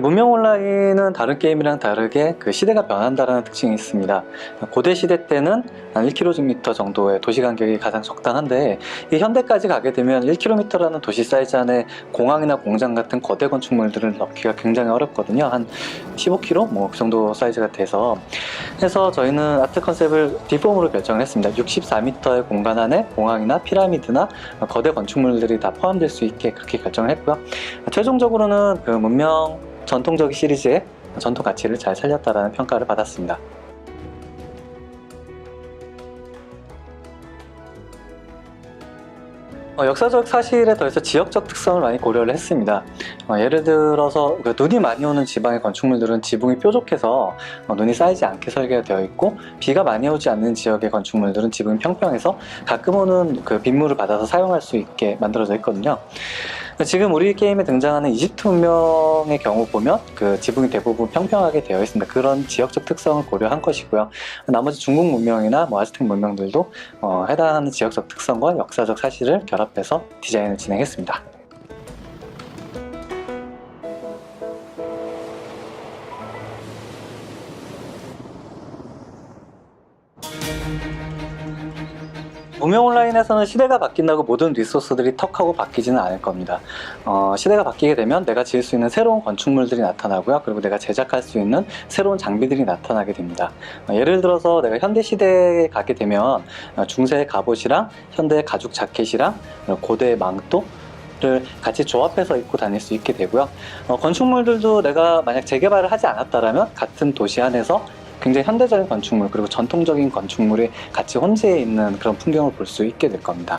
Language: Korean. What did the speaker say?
문명 온라인은 다른 게임이랑 다르게 그 시대가 변한다는 특징이 있습니다. 고대 시대 때는 한 1km 정도의 도시 간격이 가장 적당한데 이 현대까지 가게 되면 1km라는 도시 사이즈 안에 공항이나 공장 같은 거대 건축물들을 넣기가 굉장히 어렵거든요. 한 15km 뭐 그 정도 사이즈가 돼서 그래서 저희는 아트 컨셉을 디폼으로 결정을 했습니다. 64m의 공간 안에 공항이나 피라미드나 거대 건축물들이 다 포함될 수 있게 그렇게 결정을 했고요. 최종적으로는 그 문명 전통적인 시리즈의 전통 가치를 잘 살렸다라는 평가를 받았습니다. 어, 역사적 사실에 더해서 지역적 특성을 많이 고려를 했습니다. 어, 예를 들어서 그 눈이 많이 오는 지방의 건축물들은 지붕이 뾰족해서 어, 눈이 쌓이지 않게 설계가 되어 있고 비가 많이 오지 않는 지역의 건축물들은 지붕이 평평해서 가끔 오는 그 빗물을 받아서 사용할 수 있게 만들어져 있거든요. 지금 우리 게임에 등장하는 이집트 문명의 경우 보면 그 지붕이 대부분 평평하게 되어 있습니다. 그런 지역적 특성을 고려한 것이고요. 나머지 중국 문명이나 뭐 아즈텍 문명들도 어, 해당하는 지역적 특성과 역사적 사실을 결합해서 디자인을 진행했습니다. 문명 온라인에서는 시대가 바뀐다고 모든 리소스들이 턱하고 바뀌지는 않을 겁니다. 어, 시대가 바뀌게 되면 내가 지을 수 있는 새로운 건축물들이 나타나고요. 그리고 내가 제작할 수 있는 새로운 장비들이 나타나게 됩니다. 어, 예를 들어서 내가 현대 시대에 가게 되면 어, 중세의 갑옷이랑 현대의 가죽 자켓이랑 고대의 망토 를 같이 조합해서 입고 다닐 수 있게 되고요. 어, 건축물들도 내가 만약 재개발을 하지 않았다라면 같은 도시 안에서 굉장히 현대적인 건축물 그리고 전통적인 건축물이 같이 혼재해 있는 그런 풍경을 볼 수 있게 될 겁니다.